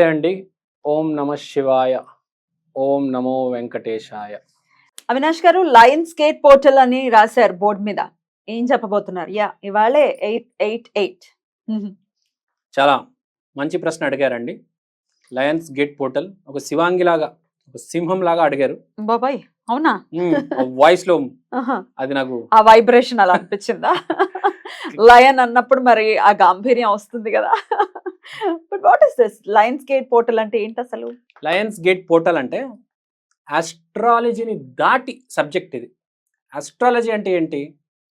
అండి. ఓం నమ శివాయ. ఓం నమో వెంకటేశాయ. అవినాష్ గారు లయన్స్ గేట్ పోర్టల్ అని రాశారు బోర్డు మీద. ఏం చెప్పబోతున్నారు? యా ఇవాళే ఎయిట్ ఎయిట్ ఎయిట్. చాలా మంచి ప్రశ్న అడిగారండి. లయన్స్ గేట్ పోర్టల్ ఒక శివాంగిలాగా ఒక సింహం లాగా అడిగారు. బాబాయ్ అవునా? వాయిస్లో. అది నాకు ఆ వైబ్రేషన్ అలా అనిపించిందా? లయన్ అన్నప్పుడు మరి ఆ గాంభీర్యం వస్తుంది కదా. But what is this lions gate portal అంటే ఏంటి అసలు? లయన్స్ గేట్ పోర్టల్ అంటే ఆస్ట్రాలజీని దాటి సబ్జెక్ట్ ఇది. ఆస్ట్రాలజీ అంటే ఏంటి?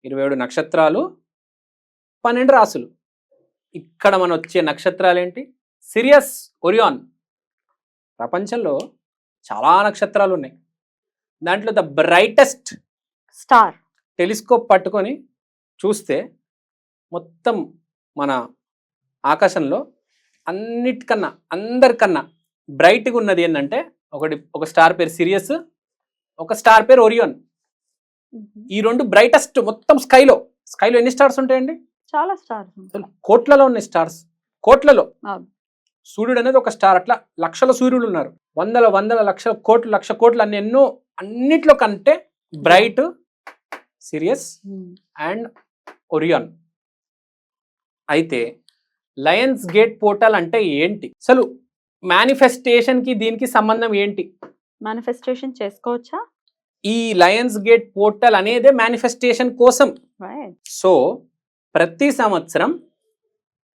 ఇరవై ఏడు నక్షత్రాలు పన్నెండు రాసులు. ఇక్కడ మన వచ్చే నక్షత్రాలు ఏంటి? సిరియస్ ఒరియాన్ ప్రపంచంలో చాలా నక్షత్రాలు ఉన్నాయి. దాంట్లో ద బ్రైటెస్ట్ స్టార్ టెలిస్కోప్ పట్టుకొని చూస్తే మొత్తం మన ఆకాశంలో అన్నిటికన్నా అందరికన్నా బ్రైట్గా ఉన్నది ఏంటంటే ఒకటి ఒక స్టార్ పేరు సిరియస్ ఒక స్టార్ పేరు ఒరియోన్ ఈ రెండు బ్రైటెస్ట్ మొత్తం స్కైలో. స్కైలో ఎన్ని స్టార్స్ ఉంటాయండి? చాలా స్టార్స్ కోట్లలో ఉన్నాయి స్టార్స్. కోట్లలో. సూర్యుడు అనేది ఒక స్టార్. అట్లా లక్షల సూర్యుడు ఉన్నారు. వందల వందల లక్షల కోట్లు లక్ష కోట్లు అన్ని ఎన్నో అన్నిట్లో కంటే బ్రైట్ సిరియస్ అండ్ ఒరియాన్ అయితే లయన్స్ గేట్ పోర్టల్ అంటే ఏంటి అసలు మేనిఫెస్టేషన్కి దీనికి సంబంధం ఏంటి మేనిఫెస్టేషన్ చేసుకోవచ్చా ఈ లయన్స్ గేట్ పోర్టల్ అనేదే మేనిఫెస్టేషన్ కోసం. సో ప్రతి సంవత్సరం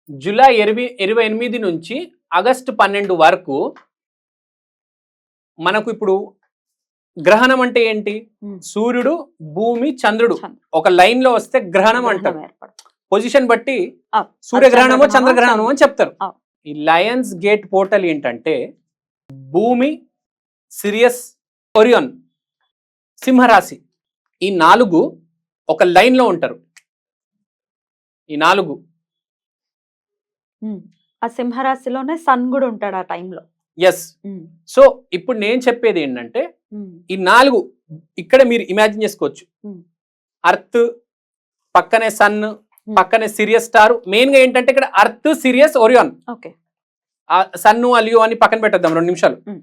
జూలై ఇరవై ఇరవై ఎనిమిది నుంచి ఆగస్టు పన్నెండు వరకు మనకు ఇప్పుడు గ్రహణం అంటే ఏంటి Hmm. సూర్యుడు భూమి చంద్రుడు. ఒక లైన్లో వస్తే గ్రహణం అంటారు. పొజిషన్ బట్టి సూర్యగ్రహణమో చంద్రగ్రహణమో, అని చెప్తారు. ఈ లయన్స్ గేట్ పోర్టల్ ఏంటంటే భూమి సిరియస్ ఒరియోన్ సింహరాశి ఈ నాలుగు ఒక లైన్లో ఉంటారు. ఈ నాలుగు. ఆ సింహరాశిలోనే సన్ కూడా ఉంటాడు ఆ టైంలో. ఎస్ సో ఇప్పుడు నేను చెప్పేది ఏంటంటే ఈ నాలుగు ఇక్కడ మీరు ఇమాజిన్ చేసుకోవచ్చు. అర్త్ పక్కనే సన్ పక్కనే సిరియస్ స్టార్ మెయిన్గా ఏంటంటే ఇక్కడ అర్త్ సిరియస్ ఒరియాన్ ఓకే. ఆ సన్ను అలియో అని పక్కన పెట్టేద్దాం రెండు నిమిషాలు. Mm.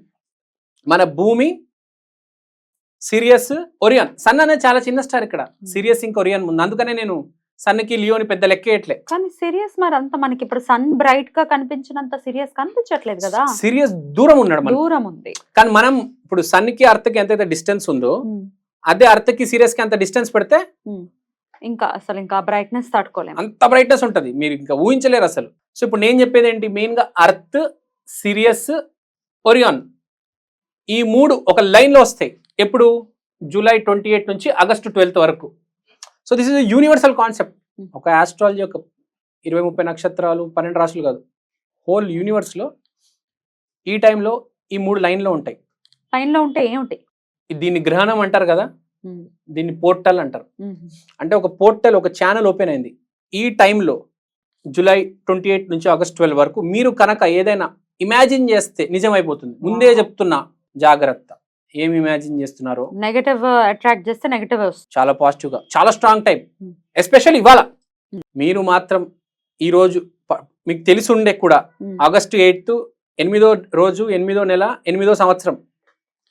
మన భూమి సిరియస్ ఒరియాన్ సన్ అనేది చాలా చిన్న స్టార్ ఇక్కడ. సిరియస్ ఇంకా ఒరియాన్ ముందు అందుకనే నేను సన్కి లియోని పెద్ద లెక్కేయట్లే కానీ సీరియస్ మరి అంత మనకి ఇప్పుడు సన్ బ్రైట్గా కనిపించినంత సీరియస్ కనిపించట్లేదు కదా. సిరియస్ దూరం ఉన్నాడు దూరం ఉంది. కానీ మనం ఇప్పుడు సన్కి అర్త్కి ఎంతైతే డిస్టెన్స్ ఉందో అదే అర్త్కి సిరియస్కి అంత డిస్టెన్స్ పెడితే ఇంకా అసలు ఇంకా బ్రైట్నెస్ తట్టుకోలేము అంత బ్రైట్నెస్ ఉంటది. మీరు ఇంకా ఊహించలేరు అసలు. సో ఇప్పుడు నేను చెప్పేది ఏంటి? మెయిన్గా అర్త్ సిరియస్ ఒరియాన్ ఈ మూడు ఒక లైన్లో వస్తాయి. ఎప్పుడు? జూలై ట్వంటీ ఎయిట్ నుంచి ఆగస్టు ట్వెల్త్ వరకు. So this is universal concept ఒక ఆస్ట్రాలజీ ఒక ఇరవై ముప్పై నక్షత్రాలు పన్నెండు రాశులు కాదు. హోల్ యూనివర్స్లో ఈ టైంలో ఈ మూడు లైన్లో ఉంటాయి. లైన్లో ఉంటే ఏమిటి దీన్ని గ్రహణం అంటారు కదా? దీన్ని పోర్టల్ అంటారు. అంటే ఒక పోర్టల్ ఒక ఛానల్ ఓపెన్ అయింది. ఈ టైంలో జూలై ట్వంటీ ఎయిట్ నుంచి ఆగస్ట్ ట్వెల్వ్ వరకు మీరు కనుక ఏదైనా ఇమాజిన్ చేస్తే నిజమైపోతుంది. ముందే. చెప్తున్నా జాగ్రత్త. ఏం ఇమాజిన్ చేస్తున్నారో? నెగటివ్ అట్రాక్ట్ చేస్తే నెగటివ్ చాలా పాజిటివ్గా చాలా స్ట్రాంగ్ టైం. ఎస్పెషల్ ఇవాళ. మీరు మాత్రం ఈ రోజు మీకు తెలిసి ఉండే కూడా ఆగస్టు ఎయిత్ ఎనిమిదో రోజు ఎనిమిదో నెల ఎనిమిదో సంవత్సరం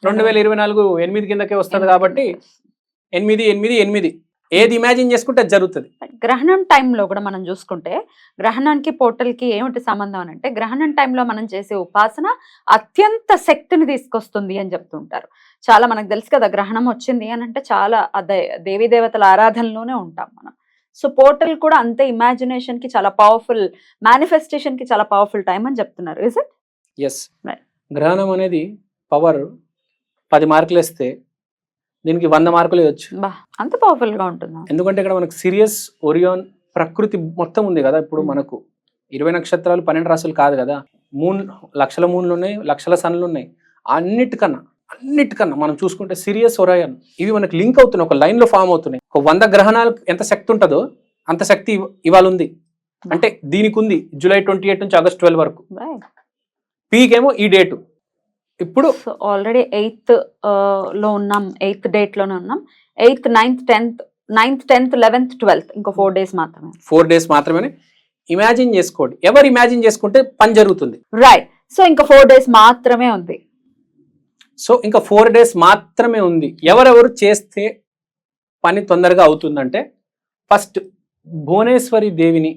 రెండు వేల ఇరవై నాలుగు ఎనిమిది కిందకే వస్తుంది కాబట్టి ఎనిమిది ఎనిమిది ఎనిమిది. ఏది ఇమాజిన్ చేసుకుంటే అది జరుగుతుంది. గ్రహణం టైంలో కూడా మనం చూసుకుంటే గ్రహణానికి పోర్టల్కి ఏమిటి సంబంధం అని అంటే గ్రహణం టైంలో మనం చేసే ఉపాసన అత్యంత శక్తిని తీసుకొస్తుంది అని చెప్తుంటారు. చాలా మనకు తెలుసు కదా గ్రహణం వచ్చింది అని అంటే చాలా దేవీ దేవతల ఆరాధనలోనే ఉంటాం మనం. సో పోర్టల్ కూడా అంతే ఇమాజినేషన్కి చాలా పవర్ఫుల్ మేనిఫెస్టేషన్కి చాలా పవర్ఫుల్ టైం అని చెప్తున్నారు. Is it yes Right. గ్రహణం అనేది పవర్ పది మార్కులు వేస్తే దీనికి వంద మార్కులు ఇవ్వచ్చు బా అంత పవర్ఫుల్గా ఉంటుందా? ఎందుకంటే ఇక్కడ మనకు సిరియస్ ఒరియోన్ ప్రకృతి మొత్తం ఉంది కదా ఇప్పుడు. మనకు. ఇరవై నక్షత్రాలు పన్నెండు రాసులు కాదు కదా. మూన్ లక్షల మూన్లు ఉన్నాయి లక్షల సన్లు ఉన్నాయి అన్నిటికన్నా అన్నిటికన్నా మనం చూసుకుంటే సిరియస్ ఒరయన్. ఇవి మనకు లింక్ అవుతున్నాయి ఒక లైన్లో ఫామ్ అవుతున్నాయి. ఒక వంద గ్రహణాలకు ఎంత శక్తి ఉంటుందో అంత శక్తి ఇవ- ఇవాళ ఉంది. అంటే దీనికి ఉంది జూలై ట్వంటీ ఎయిట్ నుంచి ఆగస్ట్ ట్వెల్వ్ వరకు. పీక్ ఏమో ఈ డేటు. ఇప్పుడు సో ఆల్రెడీ ఎయిత్లో ఉన్నాం ఎయిత్ డేట్లోనే ఉన్నాం. Eighth ninth tenth ninth tenth eleventh twelfth ఇంకో ఫోర్ డేస్ మాత్రమే. ఫోర్ డేస్ మాత్రమే ఇమాజిన్ చేసుకోండి. ఎవరు ఇమాజిన్ చేసుకుంటే పని జరుగుతుంది. రైట్ సో ఇంకా ఫోర్ డేస్ మాత్రమే ఉంది. సో ఇంకా ఫోర్ డేస్ మాత్రమే ఉంది. ఎవరెవరు చేస్తే పని తొందరగా అవుతుందంటే ఫస్ట్ భువనేశ్వరి దేవిని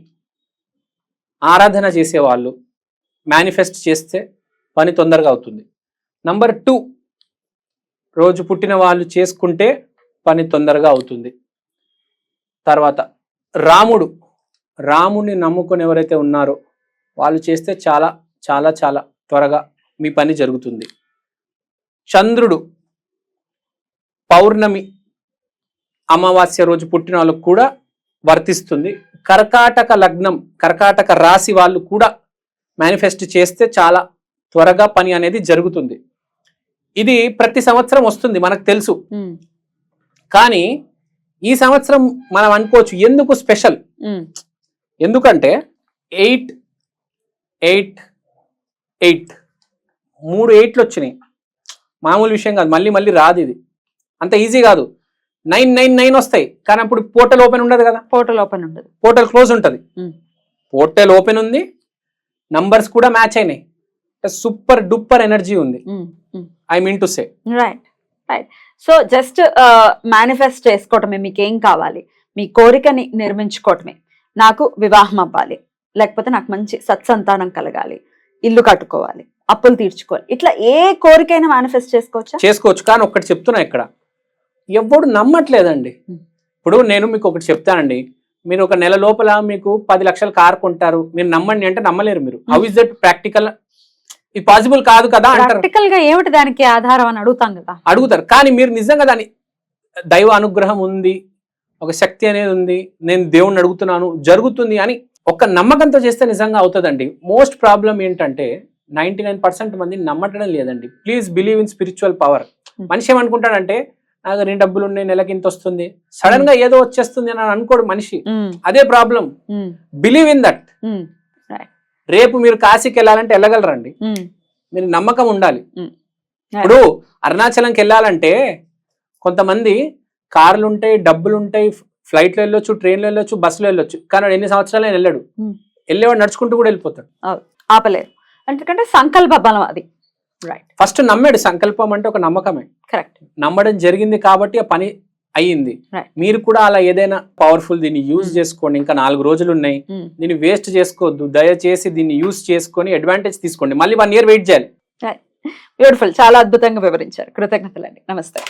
ఆరాధన చేసేవాళ్ళు. మేనిఫెస్ట్ చేస్తే పని తొందరగా అవుతుంది. నంబర్ టూ రోజు పుట్టిన వాళ్ళు చేసుకుంటే పని తొందరగా అవుతుంది. తర్వాత రాముడు రాముని నమ్ముకొని ఎవరైతే ఉన్నారో వాళ్ళు చేస్తే చాలా చాలా చాలా త్వరగా మీ పని జరుగుతుంది. చంద్రుడు పౌర్ణమి అమావాస్య రోజు పుట్టిన వాళ్ళకు కూడా వర్తిస్తుంది. కర్కాటక లగ్నం కర్కాటక రాశి వాళ్ళు కూడా మేనిఫెస్ట్ చేస్తే చాలా త్వరగా పని అనేది జరుగుతుంది. ఇది ప్రతి సంవత్సరం వస్తుంది మనకు తెలుసు. కానీ ఈ సంవత్సరం మనం అనుకోవచ్చు ఎందుకు స్పెషల్? ఎందుకంటే ఎయిట్ ఎయిట్ ఎయిట్. మూడు ఎయిట్లు వచ్చినాయి. మామూలు విషయం కాదు మళ్ళీ మళ్ళీ రాదు ఇది. అంత ఈజీ కాదు. నైన్ నైన్ నైన్ వస్తాయి. కానీ అప్పుడు పోర్టల్ ఓపెన్ ఉండదు కదా. పోర్టల్ ఓపెన్ ఉండదు. పోర్టల్ క్లోజ్ ఉంటుంది. పోర్టల్ ఓపెన్ ఉంది నంబర్స్ కూడా మ్యాచ్ అయినాయి. సూపర్ డూపర్ ఎనర్జీ ఉంది. I mean to say right right so just manifest చేసుకోవటమే మీకు ఏం కావాలి? మీ కోరికని నిర్మించుకోవటమే. నాకు వివాహం అవ్వాలి. లేకపోతే నాకు మంచి సత్సంతానం కలగాలి. ఇల్లు కట్టుకోవాలి. అప్పులు తీర్చుకోవాలి. ఇట్లా ఏ కోరికైనా మేనిఫెస్ట్ చేసుకోవచ్చా? చేసుకోవచ్చు. కానీ ఒక్కటి చెప్తున్నా ఇక్కడ. ఎవ్వడు నమ్మట్లేదండి. Hmm. ఇప్పుడు నేను మీకు ఒకటి చెప్తానండి. మీరు ఒక నెల లోపల మీకు పది లక్షలు కారు కొంటారు. మీరు నమ్మండి అంటే నమ్మలేరు మీరు. హౌ ఇస్ దట్ ప్రాక్టికల్ ఇది పాసిబుల్ కాదు కదా అంటారు. గా ఏమిటి దానికి ఆధారం అని అడుగుతాం కదా. అడుగుతారు. కానీ మీరు నిజంగా దాని దైవ అనుగ్రహం ఉంది ఒక శక్తి అనేది ఉంది నేను దేవుణ్ణి అడుగుతున్నాను జరుగుతుంది అని ఒక నమ్మకంతో చేస్తే నిజంగా అవుతుందండి. మోస్ట్ ప్రాబ్లం ఏంటంటే నైన్టీ నైన్ పర్సెంట్ మంది నమ్మటం లేదండి. Please believe in spiritual power. మనిషి ఏమనుకుంటాడంటే నాకు రెండు డబ్బులు ఉన్నాయి నెలకి ఇంత వస్తుంది. సడన్గా ఏదో వచ్చేస్తుంది అని అనుకోడు మనిషి. అదే ప్రాబ్లం బిలీవ్ ఇన్ దట్. రేపు మీరు కాశీకి వెళ్ళాలంటే వెళ్ళగలరండి. మీరు నమ్మకం ఉండాలి. ఇప్పుడు అరుణాచలంకి వెళ్ళాలంటే కొంతమంది కార్లు ఉంటాయి డబ్బులు ఉంటాయి ఫ్లైట్లో వెళ్ళొచ్చు ట్రైన్లో వెళ్ళొచ్చు బస్సులో వెళ్ళొచ్చు. కానీ ఎన్ని సంవత్సరాలు వెళ్ళాడు. వెళ్ళేవాడు నడుచుకుంటూ కూడా వెళ్ళిపోతాడు. ఆపలేరు. ఎందుకంటే సంకల్ప బలం అది. రైట్ ఫస్ట్ నమ్మాడు. సంకల్పం అంటే ఒక నమ్మకమే. కరెక్ట్ నమ్మడం జరిగింది కాబట్టి ఆ పని అయ్యింది. మీరు కూడా అలా ఏదైనా పవర్ఫుల్ దీన్ని యూజ్ Hmm. చేసుకోండి. ఇంకా నాలుగు రోజులు ఉన్నాయి దీన్ని వేస్ట్ చేసుకోవద్దు. దయచేసి దీన్ని యూజ్ చేసుకొని అడ్వాంటేజ్ తీసుకోండి. మళ్ళీ వన్ ఇయర్ వెయిట్ చేయాలి. బ్యూటిఫుల్ చాలా అద్భుతంగా వివరించారు. కృతజ్ఞతలండి. నమస్తే.